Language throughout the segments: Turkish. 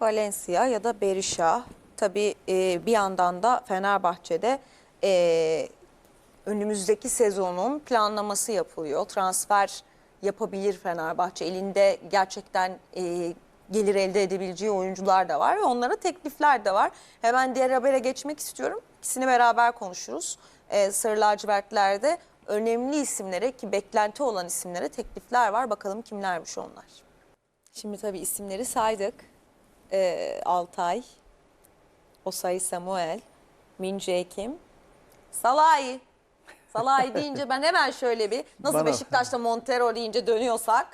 Valencia ya da Berisha. Tabii e, bir yandan da Fenerbahçe'de e, önümüzdeki sezonun planlaması yapılıyor. Transfer yapabilir Fenerbahçe. Elinde gerçekten e, gelir elde edebileceği oyuncular da var ve onlara teklifler de var. Hemen diğer habere geçmek istiyorum. İkisini beraber konuşuruz. E, Sarı lacivertlerde önemli isimlere ki beklenti olan isimlere teklifler var. Bakalım kimlermiş onlar. Şimdi tabii isimleri saydık. E, Altay, Osayi Samuel, Min Jae Kim, Salahi. Salahi deyince ben hemen şöyle bir nasıl Bana- Beşiktaş'ta Montero deyince dönüyorsak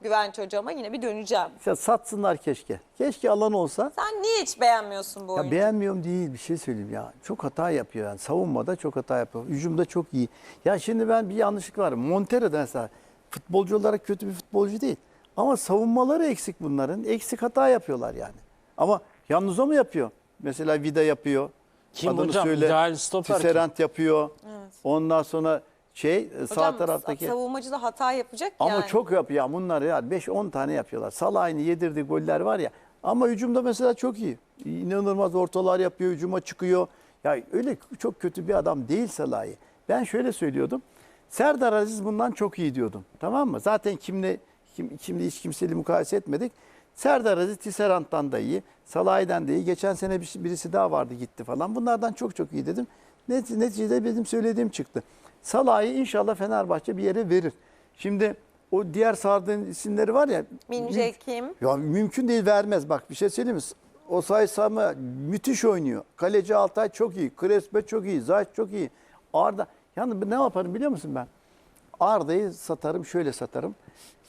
Güvenç hocama yine bir döneceğim. Ya satsınlar keşke. Keşke alan olsa. Sen niye hiç beğenmiyorsun bu Ya oyuncu? beğenmiyorum değil bir şey söyleyeyim ya. Çok hata yapıyor yani. Savunmada çok hata yapıyor. Hücumda çok iyi. Ya şimdi ben bir yanlışlık var. Montero da mesela futbolcu olarak kötü bir futbolcu değil. Ama savunmaları eksik bunların. Eksik hata yapıyorlar yani. Ama yalnız o mu yapıyor? Mesela Vida yapıyor. Kim hocam? İdeal stoper yapıyor. Ondan sonra şey sağ Hocam, taraftaki. savunmacı da hata yapacak Ama yani. çok yapıyor. Ya bunlar ya 5-10 tane yapıyorlar. Salah'ın yedirdiği goller var ya. Ama hücumda mesela çok iyi. İnanılmaz ortalar yapıyor, hücuma çıkıyor. Ya öyle çok kötü bir adam değil Salah'ı. Ben şöyle söylüyordum. Serdar Aziz bundan çok iyi diyordum. Tamam mı? Zaten kimle kim, kimle hiç kimseyle mukayese etmedik. Serdar Aziz Tisserand'dan da iyi. Salah'dan da iyi. Geçen sene bir- birisi daha vardı gitti falan. Bunlardan çok çok iyi dedim. Net- Neticede benim söylediğim çıktı. Salah'ı inşallah Fenerbahçe bir yere verir. Şimdi o diğer sardığın isimleri var ya. Min müm- Jae Kim. Ya mümkün değil vermez. Bak bir şey söyleyeyim mi? O Sami müthiş oynuyor. Kaleci Altay çok iyi. Crespo çok iyi. Zayt çok iyi. Arda. Yani ne yaparım biliyor musun ben? Arda'yı satarım, şöyle satarım.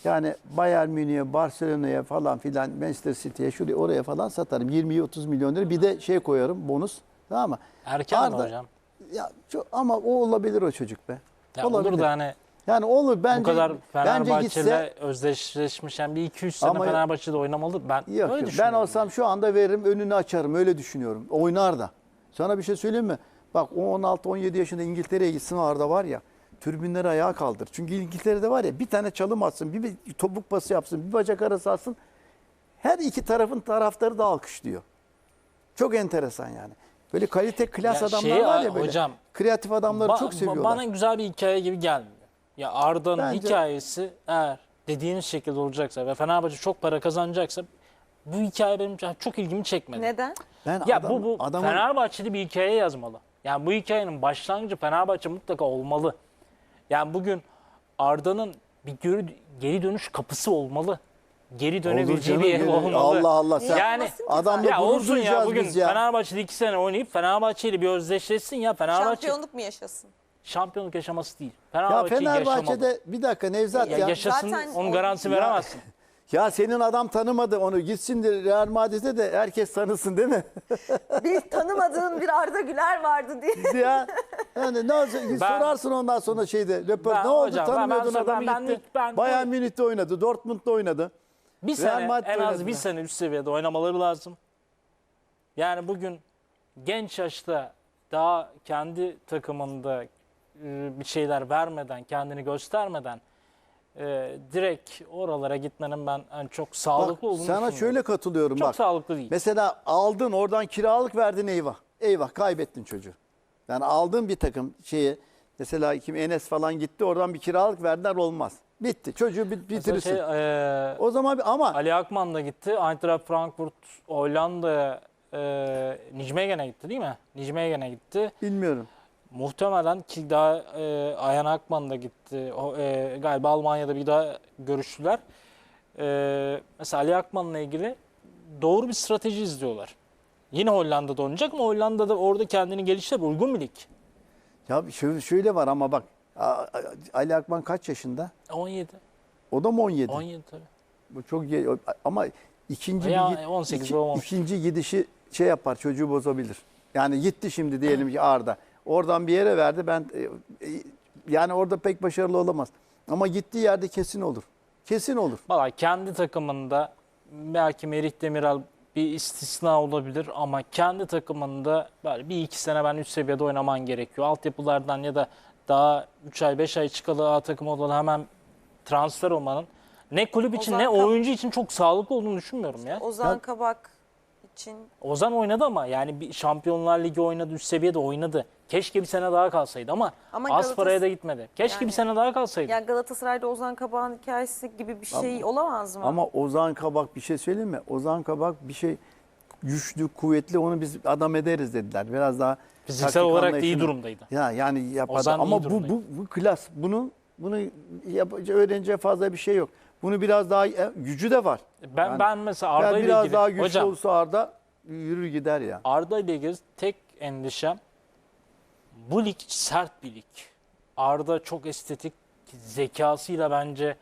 Yani Bayern Münih'e, Barcelona'ya falan filan, Manchester City'ye, şuraya oraya falan satarım. 20-30 milyon lira. Bir de şey koyarım, bonus. Tamam mı? Erken mi hocam? Ya çok, ama o olabilir o çocuk be. Ya olur da hani Yani olur bence. bu kadar bence Fenerbahçe'yle gitse özdeşleşmiş yani bir 2-3 sene Ama- Fenerbahçe'de oynamalı. Ben Yok, öyle yok. Ben olsam şu anda veririm önünü açarım öyle düşünüyorum. Oynar da. Sana bir şey söyleyeyim mi? Bak o 16-17 yaşında İngiltere'ye gitsin Arda var ya türbinleri ayağa kaldır. Çünkü İngiltere'de var ya bir tane çalım atsın, bir, bir topuk pası yapsın, bir bacak arası atsın. Her iki tarafın taraftarı da alkışlıyor. Çok enteresan yani. Böyle kalite klas Ya adamlar şeyi, var ya böyle. hocam, kreatif adamları Ba- çok seviyorlar. Bana güzel bir hikaye gibi gelmiyor. Ya Arda'nın Bence- hikayesi eğer dediğiniz şekilde olacaksa ve Fenerbahçe çok para kazanacaksa bu hikaye benim çok ilgimi çekmedi. Neden? ben Ya adam- bu bu adamın Fenerbahçe'de bir hikaye yazmalı. Yani bu hikayenin başlangıcı Fenerbahçe mutlaka olmalı. Yani bugün Arda'nın bir geri, geri dönüş kapısı olmalı. Geri dönebileceği canım, bir geri- olmalı. Allah Allah, sen- yani adamla ya gurur olsun ya duyacağız bugün biz ya. Fenerbahçe'de iki sene oynayıp Fenerbahçe ile bir özdeşleşsin ya Fenerbahçe Şampiyonluk mu yaşasın? şampiyonluk yaşaması değil. ya Fenerbahçe Fenerbahçe'de bir dakika Nevzat ya, ya. yaşasın Zaten onun o- garantisi Ya- veremezsin. Ya senin adam tanımadı onu. Gitsin de Real Madrid'e de herkes tanısın değil mi? Bir tanımadığın bir Arda Güler vardı diye. ya yani ne? Ben- sorarsın ondan sonra şeyde. Röport, Ben ne oldu hocam, ben- tanımıyordun ben- adamı ben- gitti. ben- Bayern Münih'te oynadı. Dortmund'da oynadı. Bir Real sene Madrid en az oynadı bir sene üst seviyede oynamaları lazım. Yani bugün genç yaşta daha kendi takımında e, bir şeyler vermeden, kendini göstermeden e, direkt oralara gitmenin ben yani çok Bak, sağlıklı olduğunu sana şöyle katılıyorum Çok bak. sağlıklı değil. Mesela aldın oradan kiralık verdin eyvah. Eyvah kaybettin çocuğu. Yani aldığın bir takım şeyi mesela kim Enes falan gitti oradan bir kiralık verdiler olmaz. Bitti. Çocuğu bit- bitirirsin. şey, e, o zaman bir- ama Ali Akman da gitti. Eintracht Frankfurt Hollanda'ya e, Nijmegen'e gitti değil mi? Nijmegen'e gitti. bilmiyorum. Muhtemelen ki daha e, Ayhan Akman da gitti. O, e, galiba Almanya'da bir daha görüştüler. E, mesela Ali Akman'la ilgili doğru bir strateji izliyorlar. Yine Hollanda'da oynayacak ama Hollanda'da orada kendini geliştirip uygun bir lig. Ya şöyle, şöyle var ama bak Ali Akman kaç yaşında? 17. O da mı 17? 17 tabii. Bu çok ama ikinci Ya, bir git- 18 iki- olmamış. ikinci gidişi şey yapar çocuğu bozabilir. Yani gitti şimdi diyelim ki Arda. Oradan bir yere verdi ben e, e, yani orada pek başarılı olamaz. Ama gittiği yerde kesin olur. Kesin olur. Valla kendi takımında belki Merih Demiral bir istisna olabilir ama kendi takımında böyle bir iki sene ben üst seviyede oynaman gerekiyor. Altyapılardan ya da daha 3 ay 5 ay çıkalı A takımı olan hemen transfer olmanın ne kulüp için Ozan ne Kap- oyuncu için çok sağlıklı olduğunu düşünmüyorum ya. Ozan Kabak için Ozan oynadı ama yani bir Şampiyonlar Ligi oynadı, üst seviyede oynadı. Keşke bir sene daha kalsaydı ama, Ama az Galatas- paraya da gitmedi. Keşke Yani- bir sene daha kalsaydı. ya Galatasaray'da Ozan Kabak'ın hikayesi gibi bir şey olamaz mı? Ama Ozan Kabak bir şey söyleyeyim mi? Ozan Kabak bir şey güçlü, kuvvetli onu biz adam ederiz dediler. Biraz daha Fiziksel olarak da iyi durumdaydı. Ya yani yapardı. Ozan ama bu, bu bu klas. Bunun bunu yapacağı öğreneceği fazla bir şey yok. Bunu biraz daha e, gücü de var. Ben Yani- ben mesela Yani Arda ile biraz ilgili daha güçlü hocam olsa Arda yürür gider ya. Arda ile ilgili tek endişem bu lig sert bir lig. Arda çok estetik zekasıyla bence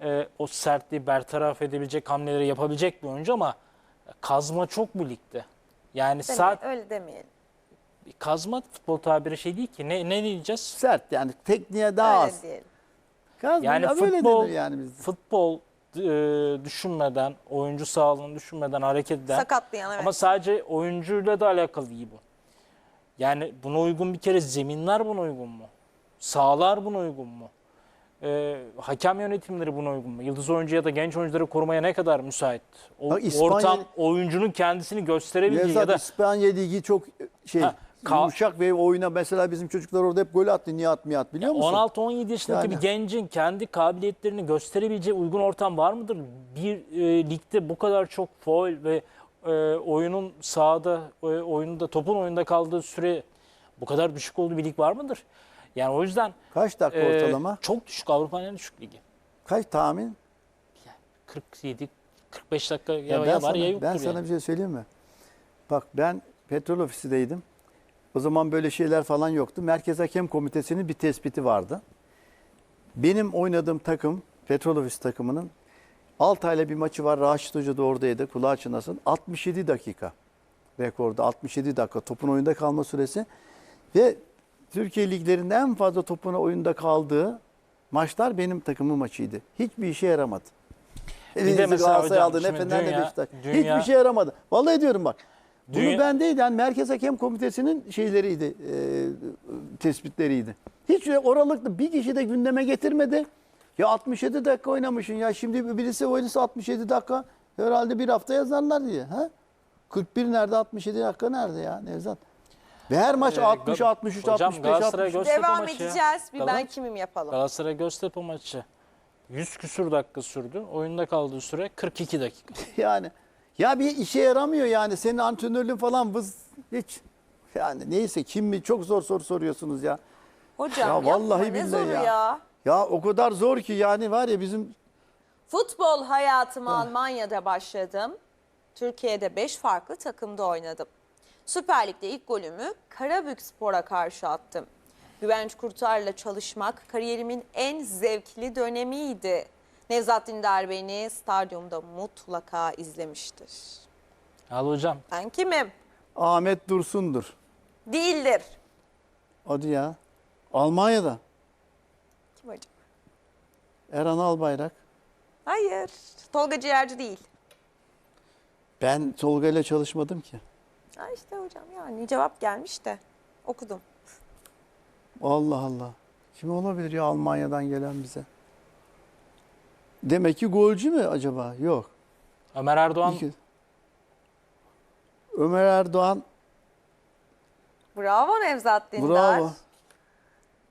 e, o sertliği bertaraf edebilecek hamleleri yapabilecek bir oyuncu ama kazma çok bu ligde. Yani Demeyelim, sert öyle demeyelim. kazma futbol tabiri şey değil ki. Ne ne diyeceğiz? Sert yani tekniğe daha Öyle az. diyelim. Kaz Yani ya böyle futbol- denir yani bizde. Futbol e, düşünmeden, oyuncu sağlığını düşünmeden hareket eden Sakatlayan evet. Ama sadece oyuncuyla da alakalı değil bu. Yani buna uygun bir kere zeminler buna uygun mu? Sahalar buna uygun mu? Ee, hakem yönetimleri buna uygun mu? Yıldız oyuncu ya da genç oyuncuları korumaya ne kadar müsait? O, Bak İspanya- ortam oyuncunun kendisini gösterebileceği Nevzat ya da İspanya Ligi çok şey Ha, ka- yumuşak ve oyuna mesela bizim çocuklar orada hep gol attı. Niye atmıyor biliyor musun? 16-17 yaşındaki Yani. bir gencin kendi kabiliyetlerini gösterebileceği uygun ortam var mıdır? Bir e, ligde bu kadar çok foul ve e, oyunun sahada, e, oyunda topun oyunda kaldığı süre bu kadar düşük olduğu bir lig var mıdır? Yani o yüzden Kaç dakika e, ortalama? çok düşük Avrupa'nın en düşük ligi. Kaç tahmin? 47 45 dakika ya, Ya ya, ben var sana, ya yoktur ben sana yani. bir şey söyleyeyim mi? Bak ben petrol ofisindeydim. O zaman böyle şeyler falan yoktu. Merkez Hakem Komitesi'nin bir tespiti vardı. Benim oynadığım takım, petrol ofisi takımının Altay'la bir maçı var. Raşit Hoca da oradaydı. Kulağı çınlasın. 67 dakika rekorda. 67 dakika topun oyunda kalma süresi. Ve Türkiye liglerinde en fazla topun oyunda kaldığı maçlar benim takımın maçıydı. Hiçbir işe yaramadı. de Elinizi mesela Galatasaray hocam, aldı, ne Fener ne Beşiktaş. Hiçbir şey yaramadı. Vallahi diyorum bak. Bunu Dünya- ben değil yani Merkez Hakem Komitesi'nin şeyleriydi, e, tespitleriydi. Hiç oralıkta bir kişi de gündeme getirmedi. Ya 67 dakika oynamışsın ya şimdi birisi oynasa 67 dakika herhalde bir hafta yazarlar diye. Ha? 41 nerede 67 dakika nerede ya Nevzat? Ve her maç Ee, 60, Ga- 63, Hocam 65, Galatasaray 60. Göztepe Devam maçı ya. edeceğiz. Bir ben Galatasaray- kimim yapalım. Galatasaray Göztepe maçı 100 küsur dakika sürdü. Oyunda kaldığı süre 42 dakika. Yani ya bir işe yaramıyor yani senin antrenörlüğün falan vız hiç. Yani neyse kim mi çok zor soru soruyorsunuz ya. Hocam Ya yapma, vallahi ne billahi zoru ya. ya. Ya o kadar zor ki yani var ya bizim Futbol hayatıma Almanya'da başladım. Türkiye'de 5 farklı takımda oynadım. Süper Lig'de ilk golümü Karabükspor'a karşı attım. Güvenç Kurtar'la çalışmak kariyerimin en zevkli dönemiydi. Nevzat Dindar beni stadyumda mutlaka izlemiştir. Al hocam. Ben kimim? Ahmet Dursun'dur. Değildir. Hadi ya. Almanya'da Kim hocam? Erhan Albayrak. Hayır. Tolga Ciğerci değil. Ben Tolga ile çalışmadım ki. Ha işte hocam yani cevap gelmiş de okudum. Allah Allah. Kim olabilir ya Almanya'dan gelen bize? Demek ki golcü mü acaba? Yok. Ömer Erdoğan İki- Ömer Erdoğan Bravo Nevzat Dindar. bravo.